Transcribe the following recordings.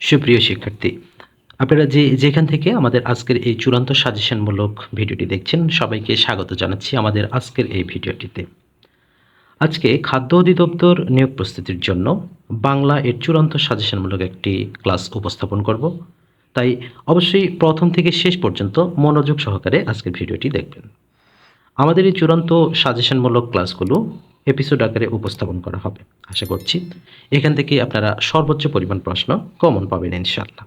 সুপ্রিয় শিক্ষার্থী, আপনারা যে যেখান থেকে আমাদের আজকের এই চূড়ান্ত সাজেশনমূলক ভিডিওটি দেখছেন, সবাইকে স্বাগত জানাচ্ছি আমাদের আজকের এই ভিডিওটিতে। আজকে খাদ্য অধিদপ্তর নিয়োগ প্রস্তুতির জন্য বাংলা এর চূড়ান্ত সাজেশনমূলক একটি ক্লাস উপস্থাপন করব। তাই অবশ্যই প্রথম থেকে শেষ পর্যন্ত মনোযোগ সহকারে আজকের ভিডিওটি দেখবেন। আমাদের এই চূড়ান্ত সাজেশনমূলক ক্লাসগুলো এপিসোড আকারে উপস্থাপন করা হবে। আশা করছি এখান থেকে আপনারা সর্বোচ্চ পরিমাণ প্রশ্ন কমন পাবেন ইনশাআল্লাহ।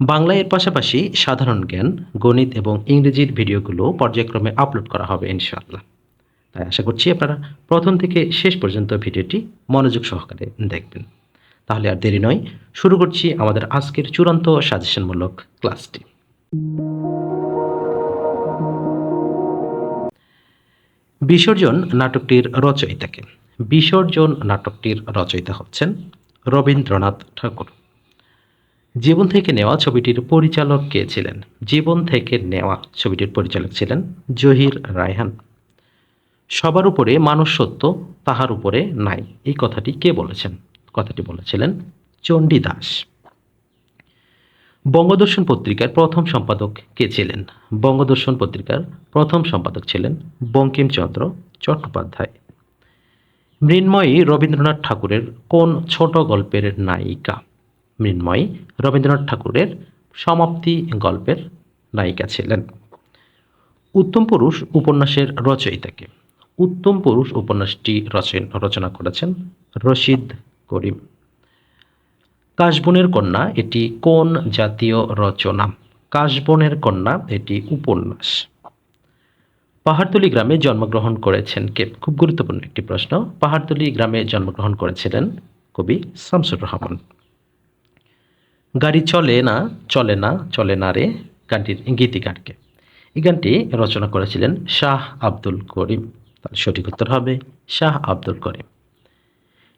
বাংলা এর পাশাপাশি সাধারণ জ্ঞান, গণিত এবং ইংরেজির ভিডিওগুলো পর্যায়ক্রমে আপলোড করা হবে ইনশাআল্লাহ। তাই আশা করছি আপনারা প্রথম থেকে শেষ পর্যন্ত ভিডিওটি মনোযোগ সহকারে দেখবেন। তাহলে আর দেরি নয়, শুরু করছি আমাদের আজকের চূড়ান্ত সাজেশনমূলক ক্লাসটি। বিসর্জন নাটকটির রচয়িতাকে। বিসর্জন নাটকটির রচয়িতা হচ্ছেন রবীন্দ্রনাথ ঠাকুর। জীবন থেকে নেওয়া ছবিটির পরিচালক কে ছিলেন? জীবন থেকে নেওয়া ছবিটির পরিচালক ছিলেন জহির রায়হান। সবার উপরে মানুষ সত্য তাহার উপরে নাই। এই কথাটি কে বলেছেন? কথাটি বলেছিলেন চণ্ডীদাস বঙ্গদর্শন পত্রিকার প্রথম সম্পাদক কে ছিলেন? বঙ্গদর্শন পত্রিকার প্রথম সম্পাদক ছিলেন বঙ্কিমচন্দ্র চট্টোপাধ্যায়। মৃন্ময়ী রবীন্দ্রনাথ ঠাকুরের কোন ছোট গল্পের নায়িকা? মৃন্ময়ী রবীন্দ্রনাথ ঠাকুরের সমাপ্তি গল্পের নায়িকা ছিলেন। উত্তম পুরুষ উপন্যাসের রচয়িতাকে। উত্তম পুরুষ উপন্যাসটি রচন করেছেন রশিদ করিম। কাশবনের কন্যা, এটি কোন জাতীয় রচনা? কাশবনের কন্যা, এটি উপন্যাস। পাহাড়তলি গ্রামে জন্মগ্রহণ করেছেন কে? খুব গুরুত্বপূর্ণ একটি প্রশ্ন। পাহাড়তলি গ্রামে জন্মগ্রহণ করেছিলেন কবি শামসুর রহমান। গাড়ি চলে না চলে না চলে না রে, গানটির গীতিকারকে এই গানটি রচনা করেছিলেন শাহ আব্দুল করিম। তার সঠিক উত্তর হবে শাহ আব্দুল করিম।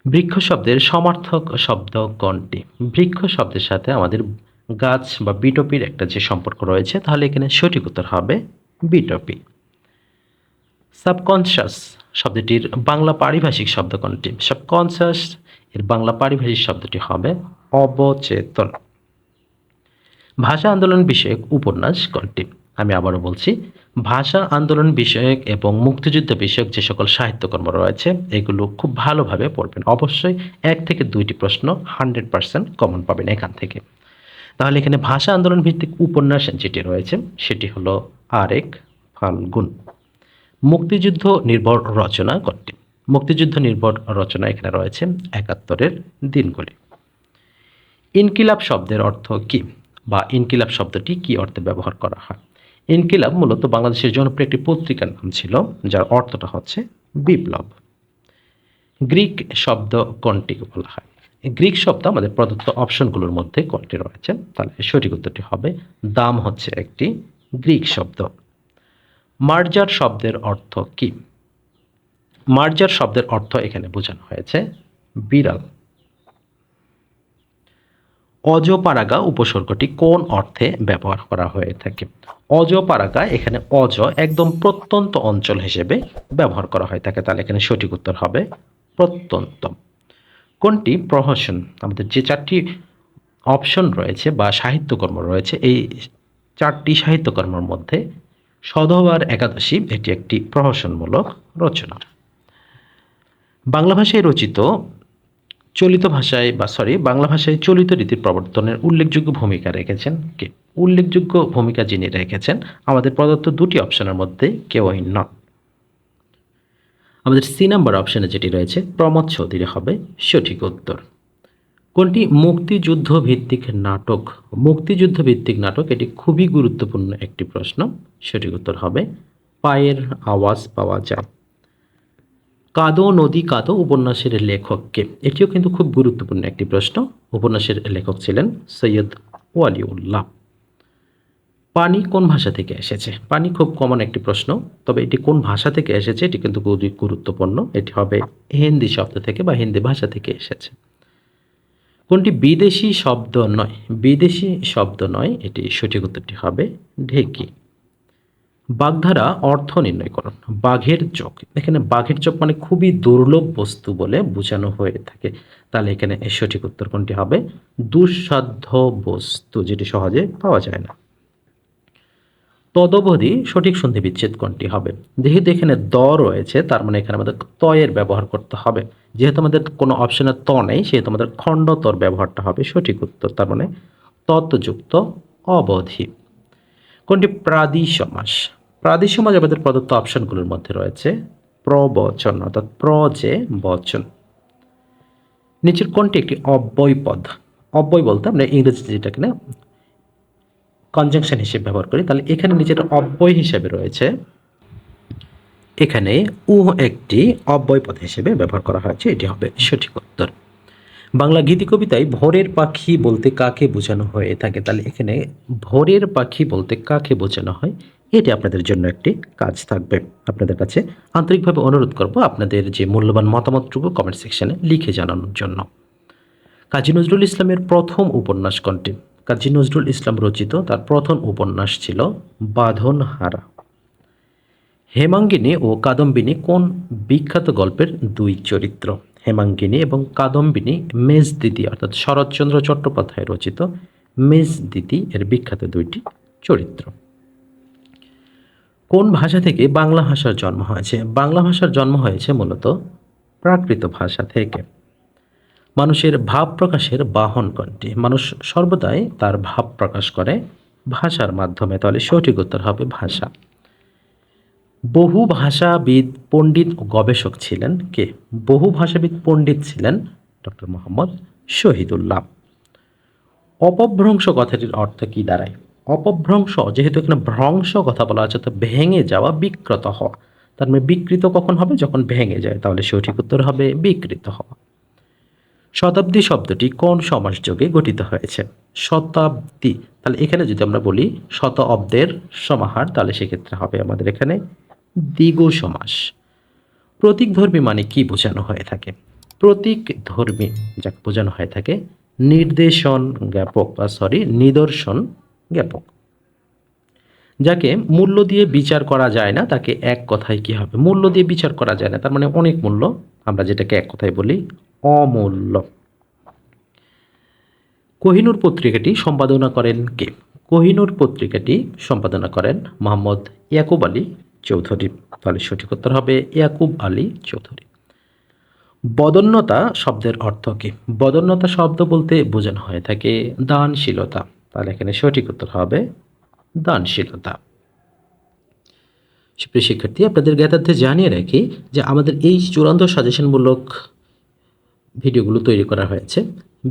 বৃক্ষ শব্দের সমার্থক শব্দ কোনটি? বৃক্ষ শব্দের সাথে আমাদের গাছ বা বিটপির একটা যে সম্পর্ক রয়েছে, তাহলে এখানে সঠিক উত্তর হবে বিটপি। সাবকনশাস শব্দটির বাংলা পারিভাষিক শব্দ কোনটি? সাবকনশাস এর বাংলা পারিভাষিক শব্দটি হবে অবচেতন। ভাষা আন্দোলন বিষয়ক উপন্যাস কোনটি? আমি আবারও বলছি ভাষা আন্দোলন বিষয়ক এবং মুক্তিযুদ্ধ বিষয়ক যে সকল সাহিত্যকর্ম রয়েছে, এগুলো খুব ভালোভাবে পড়বেন। অবশ্যই এক থেকে দুইটি প্রশ্ন হান্ড্রেড পার্সেন্ট কমন পাবেন এখান থেকে। তাহলে এখানে ভাষা আন্দোলন ভিত্তিক উপন্যাস যেটি রয়েছে, সেটি হলো আরেক ফাল্গুন। মুক্তিযুদ্ধ নির্ভর রচনা কোনটি মুক্তিযুদ্ধ নির্ভর রচনা এখানে রয়েছে একাত্তরের দিনগুলি। ইনকিলাব শব্দের অর্থ কি? বা ইনকিলাব শব্দটি কি অর্থে ব্যবহার করা হয়? ইনকিলাব মূলত বাংলাদেশের জনপ্রিয় একটি পত্রিকার নাম ছিল, যার অর্থটা হচ্ছে বিপ্লব। গ্রিক শব্দ কোনটিকে বলা হয়। গ্রিক শব্দ আমাদের প্রদত্ত অপশনগুলোর মধ্যে কোনটি রয়েছে? তাহলে সঠিক উত্তরটি হবে, দাম হচ্ছে একটি গ্রিক শব্দ। মার্জার শব্দের অর্থ কি? মার্জার শব্দের অর্থ এখানে বোঝানো হয়েছে, বিড়াল। অজপারাগা উপসর্গটি কোন অর্থে ব্যবহার করা হয়ে থাকে? অজপারাগা এখানে অজ একদম প্রত্যন্ত অঞ্চল হিসেবে ব্যবহার করা হয়ে থাকে। তাহলে এখানে সঠিক উত্তর হবে প্রত্যন্ত। কোনটি? প্রহসন। আমাদের যে চারটি অপশন রয়েছে বা সাহিত্যকর্ম রয়েছে, এই চারটি সাহিত্যকর্মের মধ্যে সধবার একাদশী এটি একটি প্রহসনমূলক রচনা। বাংলা ভাষায় রচিত চলিত ভাষায় বা সরি বাংলা ভাষায় চলিত রীতির প্রবর্তনের উল্লেখযোগ্য ভূমিকা রেখেছেন কে? উল্লেখযোগ্য ভূমিকা যিনি রেখেছেন, আমাদের প্রদত্ত দুটি অপশনের মধ্যে কেউই নন। আমাদের সি নাম্বার অপশনে যেটি রয়েছে, প্রমোদ চৌধুরী হবে সঠিক উত্তর। কোনটি? মুক্তিযুদ্ধ ভিত্তিক নাটক। মুক্তিযুদ্ধ ভিত্তিক নাটক, এটি খুবই গুরুত্বপূর্ণ একটি প্রশ্ন। সঠিক উত্তর হবে পায়ের আওয়াজ পাওয়া যায়। কাদো নদী কাদো উপন্যাসের লেখককে। এটিও কিন্তু খুব গুরুত্বপূর্ণ একটি প্রশ্ন। উপন্যাসের লেখক ছিলেন সৈয়দ ওয়ালিউল্লাহ। পানি কোন ভাষা থেকে এসেছে? পানি খুব কমন একটি প্রশ্ন, তবে এটি কোন ভাষা থেকে এসেছে এটি কিন্তু খুবই গুরুত্বপূর্ণ। এটি হবে হিন্দি শব্দ থেকে বা হিন্দি ভাষা থেকে এসেছে। কোনটি বিদেশি শব্দ নয়? বিদেশি শব্দ নয়, এটি সঠিক উত্তরটি হবে ঢেকি। বাগধারা অর্থ নির্ণয় করুন, বাঘের চোখ। এখানে বাঘের চোখ মানে খুবই দুর্লভ বস্তু বলে বোঝানো হয়ে থাকে। তাহলে এখানে সঠিক উত্তর কোনটি হবে? দুঃসাধ্য বস্তু, যেটি সহজে পাওয়া যায় না। তদবধি সঠিক সন্ধি বিচ্ছেদ কোনটি হবে? যেহেতু এখানে দ রয়েছে, তার মানে এখানে আমাদের তয়ের ব্যবহার করতে হবে। যেহেতু আমাদের কোনো অপশনে ত নেই, সেহেতু আমাদের খণ্ডতর ব্যবহারটা হবে সঠিক উত্তর, তার মানে ততযুক্ত অবধি। কোনটি? প্রাদি সমাস প্রাদি সমাজ আমাদের প্রদত্ত অপশনগুলোর মধ্যে রয়েছে প্রবচন, অর্থাৎ প্র যে বচন নিচের কোনটি একটি অব্যয় পদ? অব্যয় বলতে আমরা ইংরেজিতে যেটাকে না কনজাংশন হিসেবে ব্যবহার করি, তাহলে এখানে নিচের অব্যয় হিসেবে রয়েছে। এখানে উ একটি অব্যয় পদ হিসেবে ব্যবহার করা হয়েছে, এটি হবে সঠিক উত্তর। বাংলা গীতি কবিতায় ভোরের পাখি বলতে কাকে বোঝানো হয়ে থাকে? তাহলে এখানে ভোরের পাখি বলতে কাকে বোঝানো হয়? এটি আপনাদের জন্য একটি কাজ থাকবে। আপনাদের কাছে আন্তরিকভাবে অনুরোধ করব আপনাদের যে মূল্যবান মতামতটুকু কমেন্ট সেকশানে লিখে জানানোর জন্য। কাজী নজরুল ইসলামের প্রথম উপন্যাস কোনটি? কাজী নজরুল ইসলাম রচিত তার প্রথম উপন্যাস ছিল বাঁধন হারা হেমাঙ্গিনী ও কাদম্বিনী কোন বিখ্যাত গল্পের দুই চরিত্র? হেমাঙ্গিনী এবং কাদম্বিনী মেজদিদি অর্থাৎ শরৎচন্দ্র চট্টোপাধ্যায় রচিত মেজদিদি এর বিখ্যাত দুইটি চরিত্র। কোন ভাষা থেকে বাংলা ভাষার জন্ম হয়েছে? বাংলা ভাষার জন্ম হয়েছে মূলত প্রাকৃত ভাষা থেকে। মানুষের ভাব প্রকাশের বাহন কোনটি? মানুষ সর্বদাই তার ভাব প্রকাশ করে ভাষার মাধ্যমে, তাহলে সঠিক উত্তর হবে ভাষা। বহু ভাষাবিদ, পণ্ডিত ও গবেষক ছিলেন কে? বহু ভাষাবিদ, পণ্ডিত ছিলেন ডক্টর মোহাম্মদ শহীদুল্লাহ। অপভ্রংশ কথাটির অর্থ কি দাঁড়ায়? অপভ্রংশ, যেহেতু এখানে ভ্রংশ কথা বলা আছে, তো ভেঙে যাওয়া বিকৃত হওয়া তার মানে বিকৃত কখন হবে? যখন ভেঙে যায়। তাহলে সঠিক উত্তর হবে বিকৃত হওয়া শতাব্দী শব্দটি কোন সমাসযোগে গঠিত হয়েছে? শতাব্দী। তাহলে এখানে যদি আমরা বলি শত অব্দের সমাহার, তাহলে সেক্ষেত্রে হবে আমাদের এখানে দ্বিগু সমাস প্রতীক ধর্মী মানে কি বোঝানো হয়ে থাকে? প্রতীক ধর্মী যাকে, বোঝানো হয়ে থাকে নির্দেশন, জ্ঞাপক বা সরি নিদর্শন জ্ঞাপক যাকে মূল্য দিয়ে বিচার করা যায় না, তাকে এক কথায় কি হবে? মূল্য দিয়ে বিচার করা যায় না, তার মানে অনেক মূল্য, আমরা যেটাকে এক কথায় বলি অমূল্য। কোহিনুর পত্রিকাটি সম্পাদনা করেন কে? কোহিনুর পত্রিকাটি সম্পাদনা করেন মোহাম্মদ ইয়াকুব আলী চৌধুরী। তাহলে সঠিক উত্তর হবে ইয়াকুব আলী চৌধুরী। বদন্যতা শব্দের অর্থ কি? বদন্যতা শব্দ বলতে বোঝানো হয়ে থাকে দানশীলতা। তাহলে এখানে সঠিক উত্তর হবে দানশীলতা। সুপ্রিয় শিক্ষার্থী, আপনাদের জ্ঞাতার্থে জানিয়ে রাখি যে আমাদের এই চূড়ান্ত সাজেশনমূলক ভিডিওগুলো তৈরি করা হয়েছে।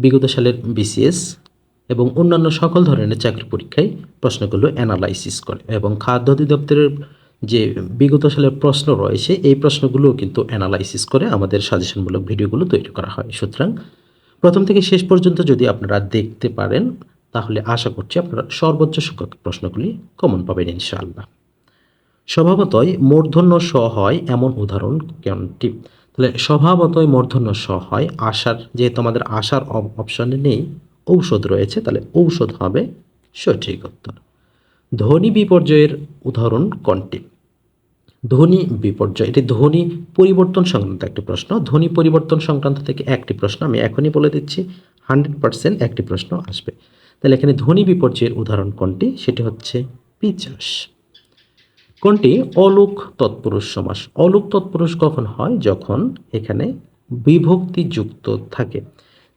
বিগত সালের বিসিএস এবং অন্যান্য সকল ধরনের চাকরি পরীক্ষায় প্রশ্নগুলো অ্যানালাইসিস করে এবং খাদ্য অধিদপ্তরের যে বিগত সালের প্রশ্ন রয়েছে, এই প্রশ্নগুলোও কিন্তু অ্যানালাইসিস করে আমাদের সাজেশনমূলক ভিডিওগুলো তৈরি করা হয়। সুতরাং প্রথম থেকে শেষ পর্যন্ত যদি আপনারা দেখতে পারেন তাহলে আশা করছি আপনারা সর্বোচ্চ সংখ্যক প্রশ্নগুলি কমন পাবেন ইনশাআল্লাহ। স্বভাবতই মূর্ধন্য স হয় এমন উদাহরণ কোনটি? তাহলে স্বভাবতই মূর্ধন্য স হয়, আশার যেহেতু আমাদের আশার অপশনে নেই, ঔষধ রয়েছে, তাহলে ঔষধ হবে সঠিক উত্তর। ধ্বনি বিপর্যয়ের উদাহরণ কোনটি? ধ্বনি বিপর্যয়, এটি ধ্বনি পরিবর্তন সংক্রান্ত একটি প্রশ্ন। ধ্বনি পরিবর্তন সংক্রান্ত থেকে একটি প্রশ্ন আমি এখনই বলে দিচ্ছি, হান্ড্রেড পার্সেন্ট একটি প্রশ্ন আসবে। তাহলে এখানে ধ্বনি বিপর্যয়ের উদাহরণ কোনটি? সেটি হচ্ছে পিচাস কোনটি? অলোক তৎপুরুষ সমাস। অলোক তৎপুরুষ কখন হয়? যখন এখানে বিভক্তি যুক্ত থাকে।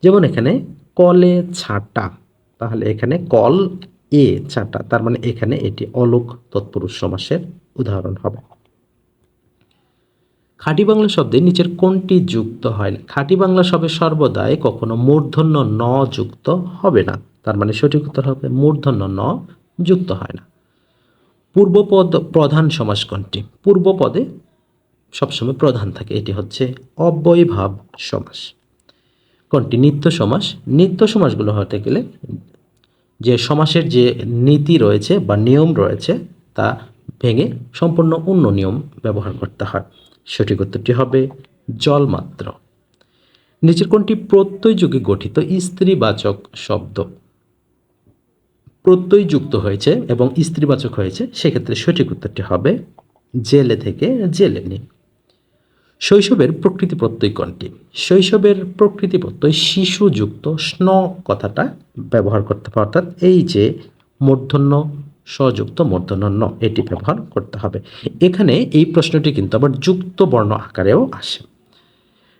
যেমন এখানে কলে ছাটা। তাহলে এখানে কল এ ছাটা। তার মানে এখানে এটি অলোক তৎপুরুষ সমাসের উদাহরণ হবে। খাঁটি বাংলা শব্দে নিচের কোনটি যুক্ত হয়? না খাঁটি বাংলা শব্দে সর্বদাই কখনো মূর্ধন্য ন যুক্ত হবে না। তার মানে সঠিক উত্তর হবে মূর্ধন্য ন, যুক্ত হয় না। পূর্বপদ প্রধান সমাস কোনটি? পূর্বপদে সবসময় প্রধান থাকে, এটি হচ্ছে অব্যয়ভাব সমাস। কোনটি? নিত্য সমাস। নিত্য সমাসগুলো হতে গেলে যে সমাসের যে নীতি রয়েছে বা নিয়ম রয়েছে, তা ভেঙে সম্পূর্ণ অন্য নিয়ম ব্যবহার করতে হয়। সঠিক উত্তরটি হবে জলমাত্র। নিচের কোনটি? প্রত্যয় যুগে গঠিত স্ত্রীবাচক শব্দ। প্রত্যয় যুক্ত হয়েছে এবং স্ত্রীবাচক হয়েছে, সেক্ষেত্রে সঠিক উত্তরটি হবে জেলে থেকে জেলে নি। শৈশবের প্রকৃতি প্রত্যয় কোনটি? শৈশবের প্রকৃতি প্রত্যয় শিশুযুক্ত স্ন কথাটা ব্যবহার করতে হবে, অর্থাৎ এই যে মূর্ধন্য সযুক্ত মূর্ধন্য ন, এটি ব্যবহার করতে হবে। এখানে এই প্রশ্নটি কিন্তু আবার যুক্ত বর্ণ আকারেও আসে।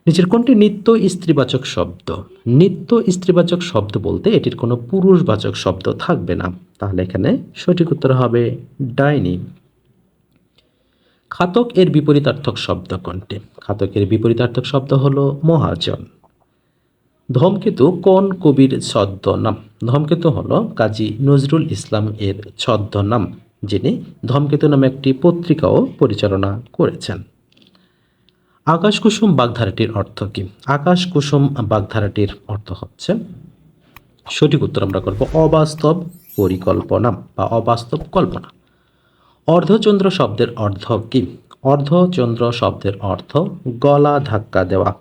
নিচের কোনটি নিত্য স্ত্রীবাচক শব্দ? নিত্য স্ত্রীবাচক শব্দ বলতে এটির কোনো পুরুষবাচক শব্দ থাকবে না। তাহলে এখানে সঠিক উত্তর হবে ডাইনি। খাতক এর বিপরীতার্থক শব্দ কোনটি? খাতকের বিপরীতার্থক শব্দ হলো মহাজন। ধূমকেতু কোন কবির ছদ্মনাম? ধূমকেতু হলো কাজী নজরুল ইসলাম এর ছদ্মনাম, যিনি ধূমকেতু নামে একটি পত্রিকাও পরিচালনা করেছেন। আকাশ কুসুম বাগধারাটির অর্থ কি? আকাশ কুসুম বাগধারাটির অর্থ হচ্ছে, সঠিক উত্তর আমরা করব অবাস্তব পরিকল্পনা বা অবাস্তব কল্পনা। অর্ধচন্দ্র শব্দের অর্থ কি? অর্ধচন্দ্র শব্দের অর্থ গলা ধাক্কা দেওয়া।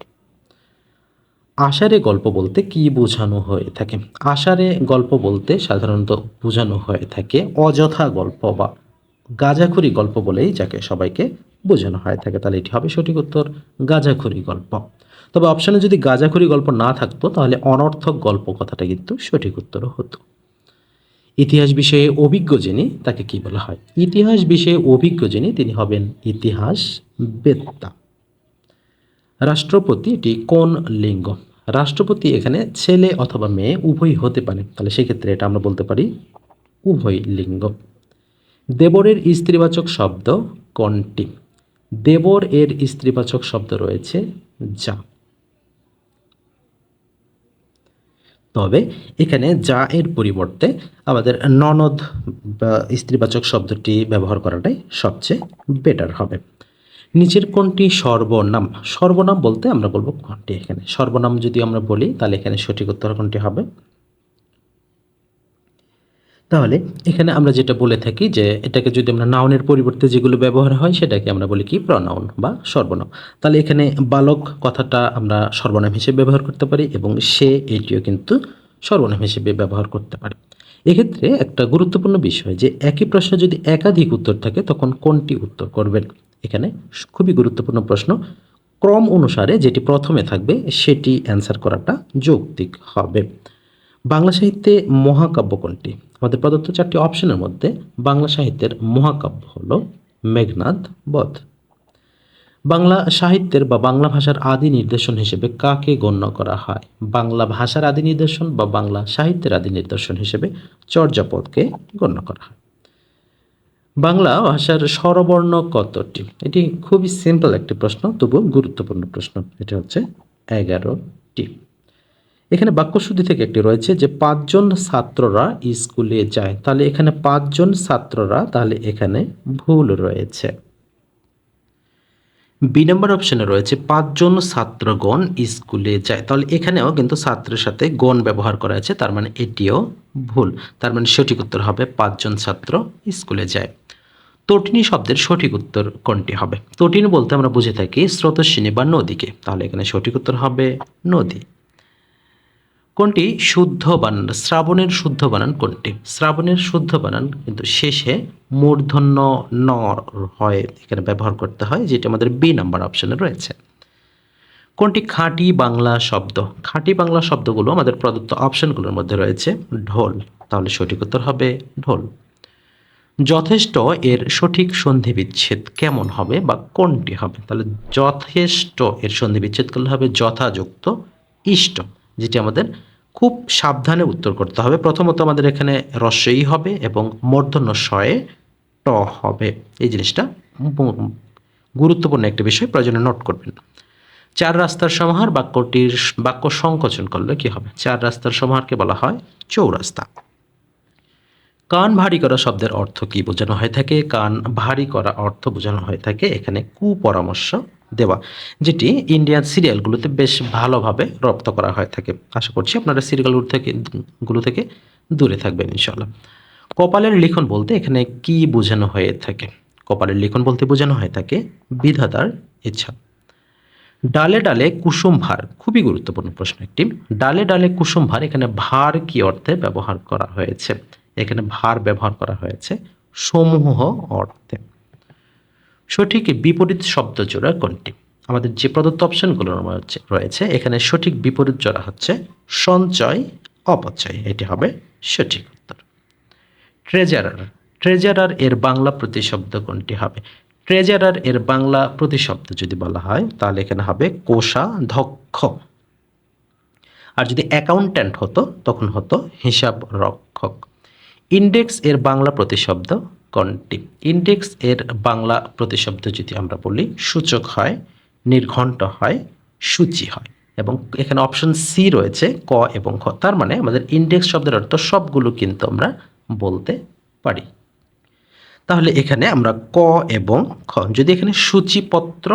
আষাঢ়ে গল্প বলতে কি বোঝানো হয়ে থাকে? আষাঢ়ে গল্প বলতে সাধারণত বোঝানো হয়ে থাকে অযথা গল্প বা গাঁজাখুরি গল্প বলেই যাকে সবাইকে বোঝানো হয়ে থাকে, তাহলে এটি হবে সঠিক উত্তর গাঁজাখুরি গল্প। তবে অপশানে যদি গাঁজাখুরি গল্প না থাকতো, তাহলে অনর্থক গল্প কথাটা কিন্তু সঠিক উত্তর হতো। ইতিহাস বিষয়ে অভিজ্ঞ যিনি, তাকে কি বলা হয়? ইতিহাস বিষয়ে অভিজ্ঞ যিনি, তিনি হবেন ইতিহাস বেত্তা। রাষ্ট্রপতি এটি কোন লিঙ্গ? রাষ্ট্রপতি এখানে ছেলে অথবা মেয়ে উভয় হতে পারে, তাহলে সেক্ষেত্রে এটা আমরা বলতে পারি উভয় লিঙ্গ। দেবরের স্ত্রীবাচক শব্দ কোনটি? দেবর এর স্ত্রীবাচক শব্দ রয়েছে যা। তবে এখানে যা এর পরিবর্তে আমাদের ননদ বা স্ত্রীবাচক শব্দটি ব্যবহার করাটাই সবচেয়ে বেটার হবে। নিচের কোনটি সর্বনাম? সর্বনাম বলতে আমরা বলব কোনটি এখানে? সর্বনাম যদি আমরা বলি, তাহলে এখানে সঠিক উত্তর কোনটি হবে? তাহলে এখানে আমরা যেটা বলে থাকি যে এটাকে যদি আমরা নাউনের পরিবর্তে যেগুলো ব্যবহার হয় সেটাকে আমরা বলি কি প্রনাউন বা সর্বনাম। তাহলে এখানে বালক কথাটা আমরা সর্বনাম হিসেবে ব্যবহার করতে পারি এবং সে এটিও কিন্তু সর্বনাম হিসেবে ব্যবহার করতে পারি। এক্ষেত্রে একটা গুরুত্বপূর্ণ বিষয় যে একই প্রশ্ন যদি একাধিক উত্তর থাকে তখন কোনটি উত্তর করবেন? এখানে খুবই গুরুত্বপূর্ণ প্রশ্ন। ক্রম অনুসারে যেটি প্রথমে থাকবে সেটি অ্যান্সার করাটা যৌক্তিক হবে। বাংলা সাহিত্যে মহাকাব্য কোনটি? আমাদের প্রদত্ত চারটি অপশনের মধ্যে বাংলা সাহিত্যের মহাকাব্য হল মেঘনাদ বধ। বাংলা সাহিত্যের বা বাংলা ভাষার আদি নির্দেশন হিসেবে কাকে গণ্য করা হয়? বাংলা ভাষার আদি নিদর্শন বা বাংলা সাহিত্যের আদি নিদর্শন হিসেবে চর্যাপদকে গণ্য করা হয়। বাংলা ভাষার স্বরবর্ণ কতটি? এটি খুবই সিম্পল একটি প্রশ্ন, তবুও গুরুত্বপূর্ণ প্রশ্ন। এটা হচ্ছে এগারোটি। এখানে বাক্যশুদ্ধি থেকে একটি রয়েছে যে পাঁচজন ছাত্ররা স্কুলে যায়। তাহলে এখানে পাঁচজন ছাত্ররা, তাহলে এখানে ভুল রয়েছে। বি নম্বর অপশানে রয়েছে পাঁচজন ছাত্রগণ স্কুলে যায়। তাহলে এখানেও কিন্তু ছাত্রের সাথে গণ ব্যবহার করা আছে, তার মানে এটিও ভুল। তার মানে সঠিক উত্তর হবে পাঁচজন ছাত্র স্কুলে যায়। তটিনী শব্দের সঠিক উত্তর কোনটি হবে? তটিনী বলতে আমরা বুঝে থাকি স্রোতস্বিনী বা নদীকে। তাহলে এখানে সঠিক উত্তর হবে নদী। কোনটি? শুদ্ধ বানান, শ্রাবণের শুদ্ধ বানান কোনটি? শ্রাবণের শুদ্ধ বানান কিন্তু শেষে মূর্ধন্য ন হয়, এখানে ব্যবহার করতে হয়, যেটা আমাদের বি নাম্বার অপশানে রয়েছে। কোনটি? খাঁটি বাংলা শব্দ। খাঁটি বাংলা শব্দগুলো আমাদের প্রদত্ত অপশানগুলোর মধ্যে রয়েছে, ঢোল। তাহলে সঠিক উত্তর হবে ঢোল। যথেষ্ট এর সঠিক সন্ধি বিচ্ছেদ কেমন হবে বা কোনটি হবে? তাহলে যথেষ্ট এর সন্ধি বিচ্ছেদ করলে হবে যথাযুক্ত ইষ্ট। যেটি আমাদের খুব সাবধানে উত্তর করতে হবে। প্রথমত আমাদের এখানে রস্যই হবে এবং মর্ধন্য শয়ে ট হবে। এই জিনিসটা গুরুত্বপূর্ণ একটি বিষয়, প্রয়োজনে নোট করবেন। চার রাস্তার সমাহার বাক্যটির বাক্য সংকোচন করলে কি হবে? চার রাস্তার সমাহারকে বলা হয় চৌরাস্তা। কান ভারী করা শব্দের অর্থ কি বোঝানো হয়ে থাকে? কান ভারী করা অর্থ বোঝানো হয়ে থাকে এখানে কুপরামর্শ দেওয়া, যেটি ইন্ডিয়ান সিরিয়ালগুলোতে বেশ ভালোভাবে রপ্ত করা হয়ে থাকে। আশা করছি আপনারা সিরিয়ালগুলো থেকে, গুলো থেকে দূরে থাকবেন ইনশাল্লাহ কপালের লিখন বলতে এখানে কি বোঝানো হয়ে থাকে? কপালের লিখন বলতে বোঝানো হয়ে থাকে বিধাতার ইচ্ছা। ডালে ডালে কুসুম ভার, খুবই গুরুত্বপূর্ণ প্রশ্ন একটি। ডালে ডালে কুসুম ভার, এখানে ভার কি অর্থে ব্যবহার করা হয়েছে? এখানে ভার ব্যবহার করা হয়েছে সমূহ অর্থে। সঠিক বিপরীত শব্দ জোড়া কোনটি? আমাদের যে প্রদত্ত অপশনগুলো রয়েছে। এখানে সঠিক বিপরীত জোড়া হচ্ছে সঞ্চয়, অপচয়। এটি হবে সঠিক উত্তর। ট্রেজারার। ট্রেজারার এর বাংলা প্রতিশব্দ কোনটি হবে? ট্রেজারার এর বাংলা প্রতিশব্দ যদি বলা হয়, তাহলে এখানে হবে কোষাধ্যক্ষ আর যদি অ্যাকাউন্ট্যান্ট হতো, তখন হতো হিসাব রক্ষক ইন্ডেক্স এর বাংলা প্রতিশব্দ কোনটি ইন্ডেক্স এর বাংলা প্রতিশব্দ যদি আমরা বলি, সূচক হয়, নির্ঘণ্ট হয়, সূচি হয়। এবং এখানে অপশন সি রয়েছে, ক এবং খ তার মানে আমাদের ইন্ডেক্স শব্দের অর্থ সবগুলো কিন্তু আমরা বলতে পারি। তাহলে এখানে আমরা ক এবং খ যদি এখানে সূচিপত্র,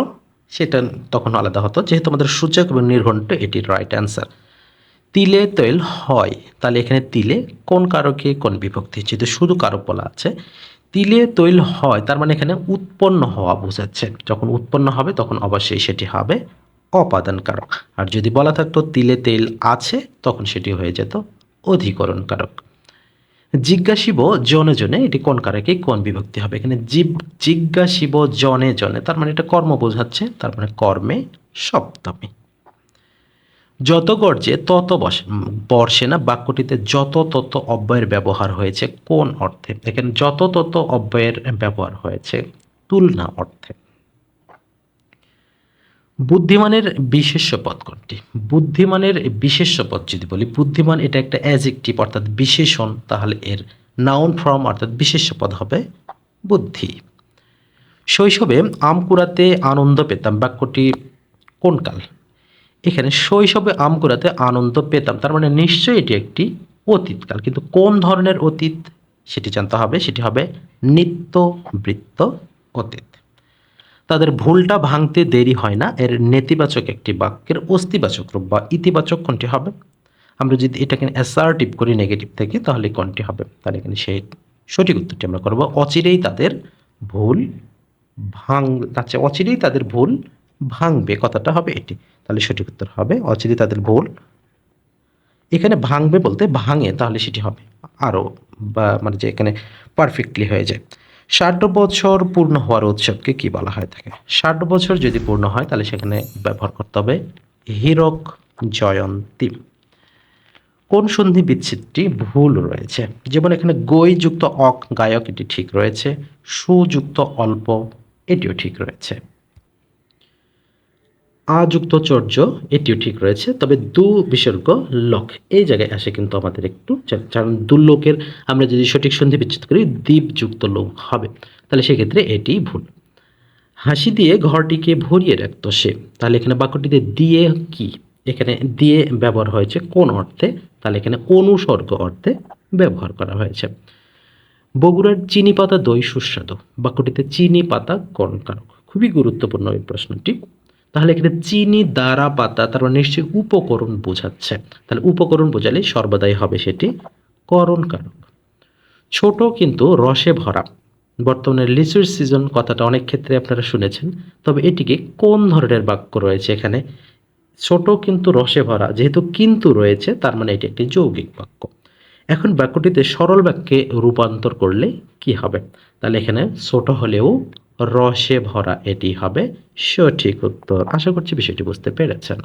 সেটা তখন আলাদা হতো। যেহেতু আমাদের সূচক এবং নির্ঘণ্ট এটির রাইট অ্যান্সার তিলে তৈল হয়। তাহলে এখানে তিলে কোন কারকে কোন বিভক্তি? যেহেতু শুধু কারক বলা আছে তিলে তৈল হয়, তার মানে এখানে উৎপন্ন হওয়া বোঝাচ্ছে। যখন উৎপন্ন হবে, তখন অবশ্যই সেটি হবে অপাদান কারক আর যদি বলা থাকতো তিলে তেল আছে, তখন সেটি হয়ে যেত অধিকরণ কারক জিজ্ঞাসিব জনে জনে, এটি কোন কারকে, কোন বিভক্তি হবে? এখানে জীব, জিজ্ঞাসিব জনে জনে, তার মানে এটা কর্ম বোঝাচ্ছে, তার মানে কর্মে সপ্তমী। যত গর্জে তত বসে বর্ষে না বাক্যটিতে যত তত অব্যয়ের ব্যবহার হয়েছে কোন অর্থে? এখানে যত তত অব্যয়ের ব্যবহার হয়েছে তুলনা অর্থে। বুদ্ধিমানের বিশেষ্য পদ কোনটি? বুদ্ধিমানের বিশেষ্য পদ যদি বলি, বুদ্ধিমান এটা একটা অ্যাজেক্টিভ অর্থাৎ বিশেষণ, তাহলে এর নাউন ফর্ম অর্থাৎ বিশেষ্য পদ হবে বুদ্ধি। শৈশবে আম কুড়াতে আনন্দ পেতাম, বাক্যটি কোন কাল? এখানে শৈশবে আম কুড়াতে আনন্দ পেতাম। তার মানে নিশ্চয়ই এটি একটি অতীতকাল কিন্তু কোন ধরনের অতীত? সেটি জানতে হবে। সেটি হবে নিত্য বৃত্ত অতীত। তাদের ভুলটা ভাঙতে দেরি হয় না। এর নেতিবাচক একটি বাক্যের অস্তিবাচক রূপ বা ইতিবাচক কোনটি হবে? আমরা যদি এটাকে অ্যাসার্টিভ করি নেগেটিভ থেকে, তাহলে কোনটি হবে? তাহলে এখানে সেই সঠিক উত্তরটি আমরা করব। অচিরেই তাদের ভুল ভাঙ আচ্ছা অচিরেই তাদের ভুল ভাঙবে। কথাটা হবে এটি। তাহলে সঠিক উত্তর হবে অচিরেই তাদের ভুল। এখানে ভাঙবে বলতে ভাঙে, তাহলে সেটি হবে আরও বা মানে যে এখানে পারফেক্টলি হয়ে যায়। ষাট বছর পূর্ণ হওয়ার উৎসবকে কি বলা হয় থাকে ষাট বছর যদি পূর্ণ হয়, তাহলে সেখানে ব্যবহার করতে হবে হীরক জয়ন্তী। কোন সন্ধি বিচ্ছেদটি ভুল রয়েছে? যেমন এখানে গই যুক্ত অক গায়ক এটি ঠিক রয়েছে, সুযুক্ত অল্প এটিও ঠিক রয়েছে। আযুক্ত চর্য, এটিও ঠিক রয়েছে। তবে দু বিসর্গ লক। এই জায়গায় আসে কিন্তু আমাদের একটু কারণ দুলোকের আমরা যদি সঠিক সন্ধি বিচ্ছেদ করি, দ্বীপযুক্ত লোক হবে। তাহলে সেক্ষেত্রে এটি ভুল। হাসি দিয়ে ঘরটিকে ভরিয়ে রাখতো সে। তাহলে এখানে বাক্যটিতে দিয়ে কি? এখানে দিয়ে ব্যবহার হয়েছে কোন অর্থে? তাহলে এখানে অনুসর্গ অর্থে ব্যবহার করা হয়েছে। বগুড়ার চিনি পাতা দই সুস্বাদু। বাক্যটিতে চিনি পাতা কোন কারক খুবই গুরুত্বপূর্ণ এই প্রশ্নটি। তাহলে এখানে চিনি দ্বারা পাতা তার মানে নিশ্চয়ই উপকরণ বোঝাচ্ছে। তাহলে উপকরণ বোঝালে সর্বদাই হবে সেটি করণ কারক ছোট কিন্তু রসে ভরা। বর্তমানে লিচুর সিজন কথাটা অনেক ক্ষেত্রে আপনারা শুনেছেন। তবে এটিকে কোন ধরনের বাক্য রয়েছে এখানে? ছোট কিন্তু রসে ভরা, যেহেতু কিন্তু রয়েছে, তার মানে এটি একটি যৌগিক বাক্য। এখন বাক্যটিতে সরল বাক্যে রূপান্তর করলে কি হবে? তাহলে এখানে ছোট হলেও রসে ভরা, এটি হবে সঠিক উত্তর। আশা করছি বিষয়টি বুঝতে পেরেছেন।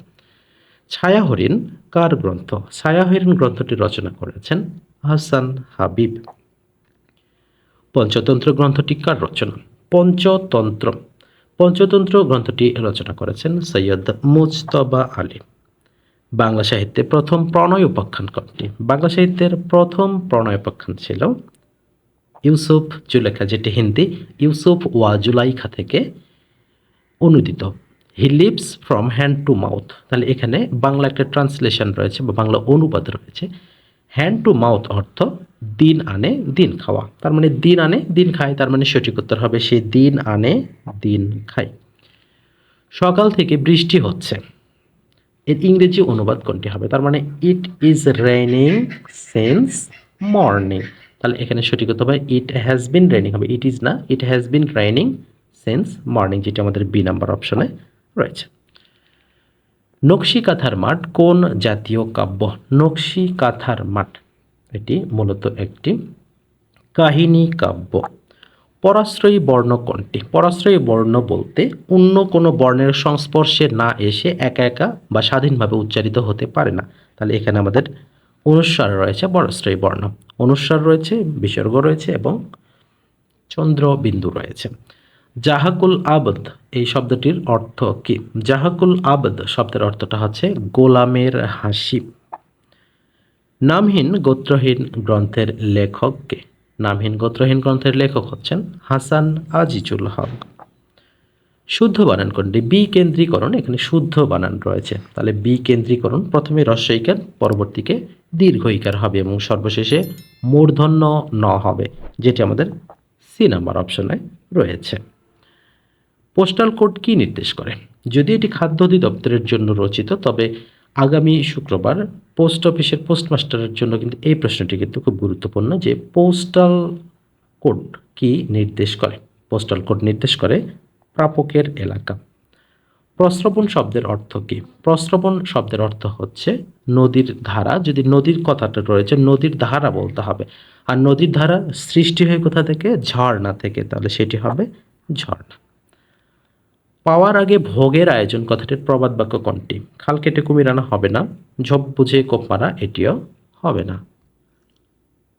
ছায়া হরিণ কার গ্রন্থ? ছায়া হরিণ গ্রন্থটি রচনা করেছেন হাসান হাবিব। পঞ্চতন্ত্র গ্রন্থটি কার রচনা? পঞ্চতন্ত্র। পঞ্চতন্ত্র গ্রন্থটি রচনা করেছেন সৈয়দ মুজতবা আলী। বাংলা সাহিত্যে প্রথম প্রণয় উপাখ্যান কোনটি? বাংলা সাহিত্যের প্রথম প্রণয় উপাখ্যান ছিল ইউসুফ জুলেখা যেটি হিন্দি, ইউসুফ ওয়া জুলাইখা থেকে অনুদিত। He lives from hand to mouth তাহলে এখানে বাংলা একটা ট্রান্সলেশন রয়েছে বা বাংলা অনুবাদ রয়েছে। হ্যান্ড টু মাউথ অর্থ দিন আনে, দিন খাওয়া। তার মানে দিন আনে, দিন খায়, তার মানে সঠিক উত্তর হবে সে দিন আনে, দিন খায়। সকাল থেকে বৃষ্টি হচ্ছে। এর ইংরেজি অনুবাদ কোনটি হবে? তার মানে it is raining since morning তাহলে এখানে সঠিক উত্তর হবে ইট হ্যাজ বিন রেইনিং হবে ইট ইজ না it has been raining since morning যেটা আমাদের বি নাম্বার অপশনে রয়েছে। নকশি কাঁথার মাঠ কোন জাতীয় কাব্য? নকশি কাঁথার মাঠ, এটি মূলত একটি কাহিনী কাব্য। পরাশ্রয়ী বর্ণ কোনটি? পরাশ্রয়ী বর্ণ বলতে অন্য কোনো বর্ণের সংস্পর্শে না এসে একা একা বা স্বাধীনভাবে উচ্চারিত হতে পারে না। তাহলে এখানে আমাদের অনুস্বার রয়েছে পরাশ্রয়ী বর্ণ। অনুস্বার রয়েছে, বিসর্গ রয়েছে এবং চন্দ্রবিন্দু রয়েছে। জাহাকুল আবদ, এই শব্দটির অর্থ কি? জাহাকুল আবদ শব্দের অর্থটা হচ্ছে গোলামের হাসি। নামহীন গোত্রহীন গ্রন্থের লেখককে নামহীন গোত্রহীন গ্রন্থের লেখক হচ্ছেন হাসান আজিজুল হক। শুদ্ধ বানান কোনটি বি কেন্দ্রীকরণ, এখানে শুদ্ধ বানান রয়েছে। তাহলে বি কেন্দ্রীকরণ প্রথমে রস্বইকার পরবর্তীকে দীর্ঘইকার হবে এবং সর্বশেষে মূর্ধন্য ন হবে, যেটি আমাদের সি নাম্বার অপশনে রয়েছে। পোস্টাল কোড কি নির্দেশ করে? যদি এটি খাদ্য অধিদপ্তরের জন্য রচিত, তবে আগামী শুক্রবার পোস্ট অফিসের পোস্টমাস্টারের জন্য কিন্তু এই প্রশ্নটি কিন্তু খুব গুরুত্বপূর্ণ যে পোস্টাল কোড কি নির্দেশ করে? পোস্টাল কোড নির্দেশ করে প্রাপকের এলাকা। প্রস্রবণ শব্দের অর্থ কি? প্রস্রবণ শব্দের অর্থ হচ্ছে নদীর ধারা। যদি নদীর কথাটা রয়েছে, নদীর ধারা বলতে হবে। আর নদীর ধারা সৃষ্টি হয় কোথা থেকে? ঝর্ণা থেকে। তাহলে সেটি হবে ঝর্ণা। পাওয়ার আগে ভোগের আয়োজন, কথাটির প্রবাদ বাক্য কোনটি? খাল কেটে কুমির আনা হবে না, ঝোপ বুঝে কোপ মারা, এটিও হবে না।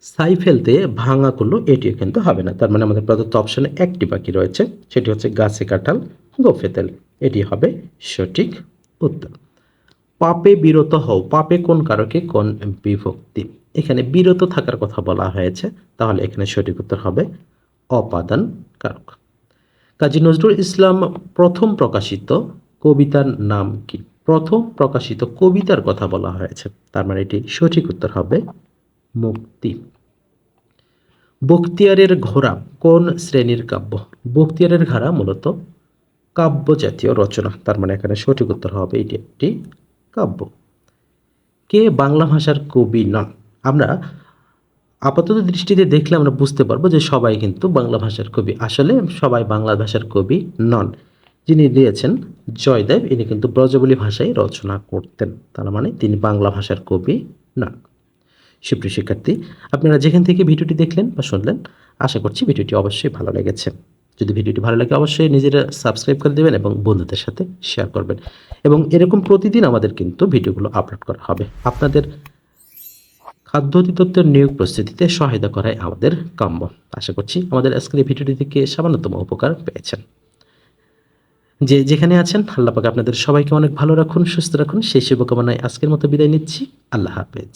সাই ফেলতে ভাঙা করল এটিও কিন্তু হবে না। তার মানে আমাদের প্রদত্ত অপশনে একটি বাকি রয়েছে, সেটি হচ্ছে গাছে কাঁঠাল, গোফে তেল। এটি হবে সঠিক উত্তর। পাপে বিরত হও। পাপে কোন কারকে? কোন বিভক্তি? এখানে বিরত থাকার কথা বলা হয়েছে। তাহলে এখানে সঠিক উত্তর হবে অপাদান কারক। কাজী নজরুল ইসলাম প্রথম প্রকাশিত কবিতার নাম কি? প্রথম প্রকাশিত কবিতার কথা বলা হয়েছে। তার মানে এটি সঠিক উত্তর হবে মুক্তি। বখতিয়ারের ঘোড়া কোন শ্রেণির কাব্য? বখতিয়ারের ঘোড়া মূলত কাব্য জাতীয় রচনা। তার মানে এখানে সঠিক উত্তর হবে, এটি একটি কাব্য। কে বাংলা ভাষার কবি নন আমরা আপাতত দৃষ্টিতে দেখলে আমরা বুঝতে পারব যে সবাই কিন্তু বাংলা ভাষার কবি। আসলে সবাই বাংলা ভাষার কবি নন। যিনি দিয়েছেন জয়দেব, ইনি কিন্তু ব্রজবলী ভাষায় রচনা করতেন। তার মানে তিনি বাংলা ভাষার কবি নন সুপ্রিয় শিক্ষার্থী, আপনারা যেখান থেকে ভিডিওটি দেখলেন বা শুনলেন, আশা করছি ভিডিওটি অবশ্যই ভালো লেগেছে। যদি ভিডিওটি ভালো লাগে, অবশ্যই নিজেরা সাবস্ক্রাইব করে দেবেন এবং বন্ধুদের সাথে শেয়ার করবেন। এবং এরকম প্রতিদিন আমাদের কিন্তু ভিডিওগুলো আপলোড করা হবে। আপনাদের খাদ্য অধিদপ্তর নিয়োগ প্রস্তুতিতে সহায়তা করাই আমাদের কাম্য। আশা করছি আমাদের আজকের ভিডিওটি থেকে সামান্যতম উপকার পেয়েছেন। যে যেখানে আছেন, আল্লাহ পাক আপনাদের সবাইকে অনেক ভালো রাখুন, সুস্থ রাখুন। সেই শুভকামনায় আজকের মতো বিদায় নিচ্ছি। আল্লাহ হাফেজ।